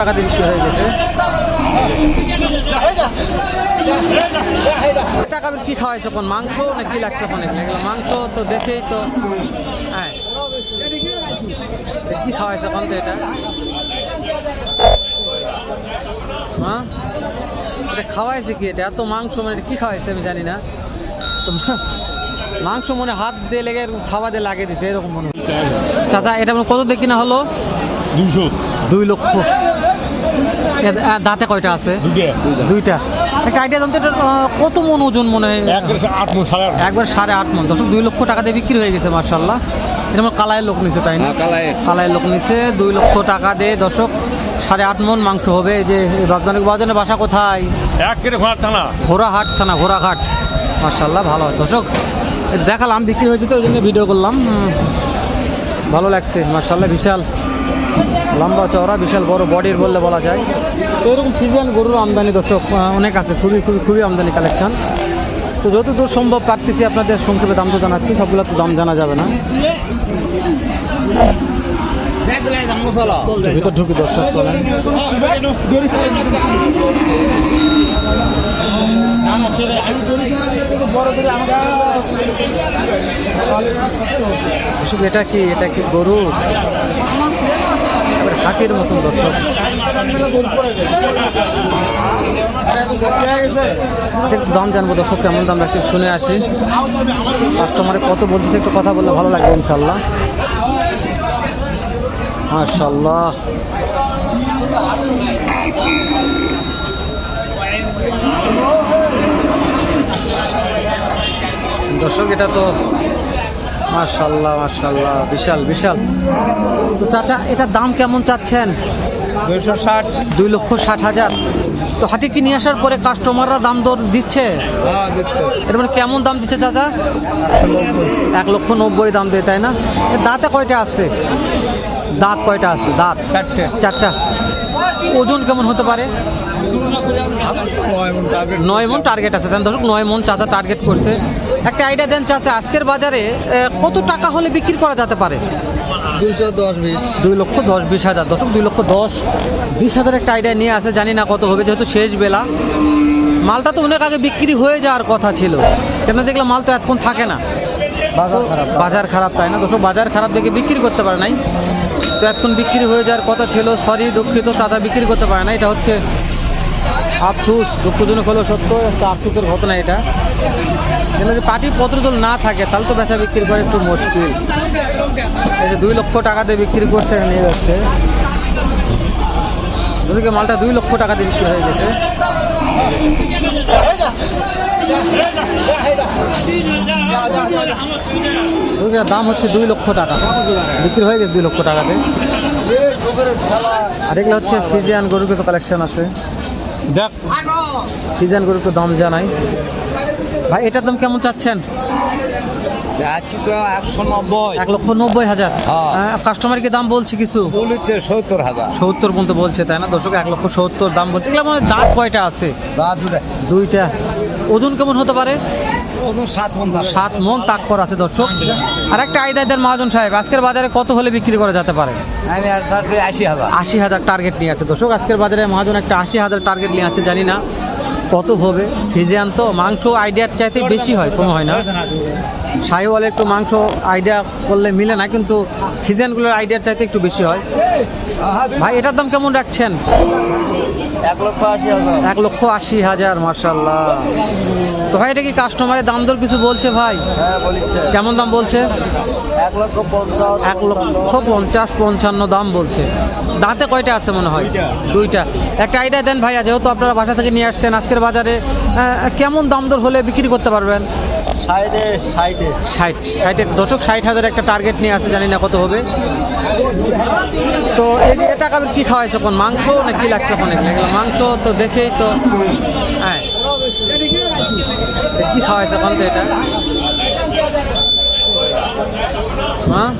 টাকা দিয়ে বিক্রি হয়ে গেছে। টাকা কি খাওয়াইছে কোন মাংস না কি লাগছে এগুলো মাংস তো দেখেই তো হ্যাঁ। কি খাওয়াইছে কোন তো এটা। হ্যাঁ? এটা খাওয়াইছে কি এটা? এত মাংস মানে কি খাওয়াইছে আমি জানি না। তো মাংস মনে হাত দিয়ে লেগে থাবা দিয়ে লাগিয়ে দিছে এরকম মনে চাচা এটা মানে কত দেখি না হলো? দুশো দুই লক্ষ। দাঁতে কয়টা আছে? দুইটা। একটা আইডিয়া জানতে এটা, কত মন ওজন মনে হয়? এক আট মন সাড়ে একবার সাড়ে আট মন। দশক দুই লক্ষ টাকা দিয়ে বিক্রি হয়ে গেছে মার্শাল্লাহ এটা আমার কালায় লোক নিছে তাই না? কালায় লোক নিছে দুই লক্ষ টাকা দিয়ে। দশক সাড়ে আট মন মাংস হবে। যে বাগদানের বাজানের বাসা কোথায়? টানা ঘোড়াহাট থানা ঘোড়াঘাট। মার্শাল্লাহ ভালো হয়। দর্শক দেখালাম বিক্রি হয়েছে তো ওই জন্য ভিডিও করলাম। ভালো লাগছে মার্শাল্লাহ বিশাল। লম্বা চওড়া, বিশাল বড় বডির বললে বলা যায়। তো এরকম ফিজিয়ান গরুর আমদানি দর্শক অনেক আছে। খুবই খুবই খুবই আমদানি কালেকশন তো যতদূর সম্ভব পারতেছি আপনাদের সংক্ষেপে দাম তো জানাচ্ছি, সবগুলো তো দাম জানা যাবে না। ভিতর ঢুকি দর্শক, চলেন। এটা কি এটা কি গরু? হাতির মতন দর্শক? একটু দাম জানব দর্শক, কেমন দাম রাখছে শুনে আসি। কাস্টমারে কত বলতেছে একটু কথা বললে ভালো লাগবে ইনশাল্লাহ মাশাল্লাহ দর্শক, এটা তো মাশাল্লাহ মাশাল্লাহ বিশাল বিশাল। তো চাচা এটার দাম কেমন চাচ্ছেন? দুইশো ষাট। দুই লক্ষ ষাট হাজার। তো হাটে কি নিয়ে আসার পরে কাস্টমাররা দাম দর দিচ্ছে? এর মানে কেমন দাম দিচ্ছে চাচা? এক লক্ষ নব্বই দাম দেয় তাই না? দাঁতে কয়টা আছে? দাঁত কয়টা আছে? দাঁত? চারটে। চারটা। ওজন কেমন হতে পারে? নয় মন টার্গেট আছে। দেন দর্শক নয় মন চাচা টার্গেট করছে। একটা আইডিয়া দেন চাচা আজকের বাজারে কত টাকা হলে বিক্রি করা যেতে পারে? দুইশো দশ বিশ। দুই লক্ষ দশ বিশ হাজার। দশক দুই লক্ষ দশ বিশ হাজার একটা আইডিয়া নিয়ে আসে জানি না কত হবে যেহেতু শেষ বেলা। মালটা তো অনেক আগে বিক্রি হয়ে যাওয়ার কথা ছিল। কেন দেখলাম মাল তো এতক্ষণ থাকে না। বাজার খারাপ। বাজার খারাপ তাই না? দর্শক বাজার খারাপ দেখে বিক্রি করতে পারে নাই। এতক্ষণ বিক্রি হয়ে যাওয়ার কথা ছিল সরি দুঃখিত তারা বিক্রি করতে পারে না, এটা হচ্ছে আফসুস, দুঃখজনক হলো সত্য, একটা আফসুসের ঘটনা এটা। কেন যে পার্টি পত্রদল না থাকে, তাহলে তো বেচা বিক্রি করা একটু মুশকিল। এই যে দুই লক্ষ টাকা দিয়ে বিক্রি করছে নিয়ে যাচ্ছে। মালটা দুই লক্ষ টাকা দিয়ে বিক্রি হয়ে গেছে। দাম হচ্ছে দুই লক্ষ টাকা। বিক্রি হয়ে গেছে দুই লক্ষ টাকাতে। আর এগুলো হচ্ছে ফিজিয়ান গরুর তো কালেকশন আছে। দেখ। ফিজিয়ান গরুর তো দাম জানাই। ভাই এটার দাম কেমন চাচ্ছেন? যাচ্ছি তো একশো নব্বই। এক লক্ষ নব্বই হাজার। হ্যাঁ। কাস্টমার দাম বলছে কিছু? বলেছে সত্তর হাজার। সত্তর পর্যন্ত বলছে তাই না? দর্শক এক লক্ষ সত্তর দাম বলছে। এগুলো মানে দাঁত কয়টা আছে? দুইটা। ওজন কেমন হতে পারে? সাত মন তাক করা আছে দর্শক। আর একটা আইদাই দেন মহাজন সাহেব আজকের বাজারে কত হলে বিক্রি করা যেতে পারে? আমি আশি হাজার। আশি হাজার টার্গেট নিয়ে আছে। দর্শক আজকের বাজারে মহাজন একটা আশি হাজার টার্গেট নিয়ে আছে জানি না কত হবে। ফিজিয়ান তো মাংস আইডিয়ার চাইতে বেশি হয় কোনো হয় না। সাহিওয়ালে একটু মাংস আইডিয়া করলে মিলে না কিন্তু ফিজিয়ানগুলোর আইডিয়ার চাইতে একটু বেশি হয়। ভাই এটার দাম কেমন রাখছেন? এক লক্ষ আশি হাজার। এক লক্ষ আশি হাজার মার্শাল্লাহ তো ভাই এটা কি কাস্টমারের দাম দর কিছু বলছে ভাই? হ্যাঁ বলেছে। কেমন দাম বলছে? এক লক্ষ পঞ্চাশ এক লক্ষ পঞ্চাশ পঞ্চান্ন দাম বলছে। দাঁতে কয়টা আছে মনে হয়? দুইটা। একটা আইডিয়া দেন ভাইয়া যেহেতু আপনারা বাসা থেকে নিয়ে আসছেন আজকের বাজারে কেমন দাম দর হলে বিক্রি করতে পারবেন? ষাট ষাটের দশক ষাট হাজার একটা টার্গেট নিয়ে আছে, জানি না কত হবে। তো এটা আবার কি খাওয়াইছে কোন মাংস না কি লাগছে কোন এগুলো? মাংস তো দেখেই তো হ্যাঁ। কি খাওয়াইছে কোন তো এটা? হ্যাঁ?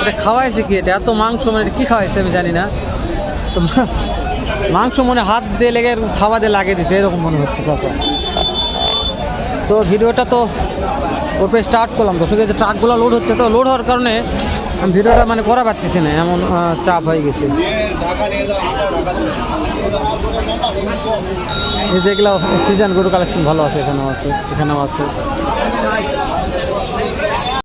এটা খাওয়াইছে কি এটা? এত মাংস মানে এটা কি খাওয়াইছে আমি জানি না। তো মাংস মনে হাত দিয়ে লেগে থাবা দিয়ে লাগিয়ে দিছে, এরকম মনে হচ্ছে, চাচা। তো ভিডিওটা তো ওপরে স্টার্ট করলাম। তো এই ট্রাকগুলো লোড হচ্ছে, তো লোড হওয়ার কারণে আমি ভিডিওটা মানে করা পারতেছি না, এমন চাপ হয়ে গেছে। এই যেগুলো সিজন গরু কালেকশন ভালো আছে, এখানেও আছে এখানেও আছে।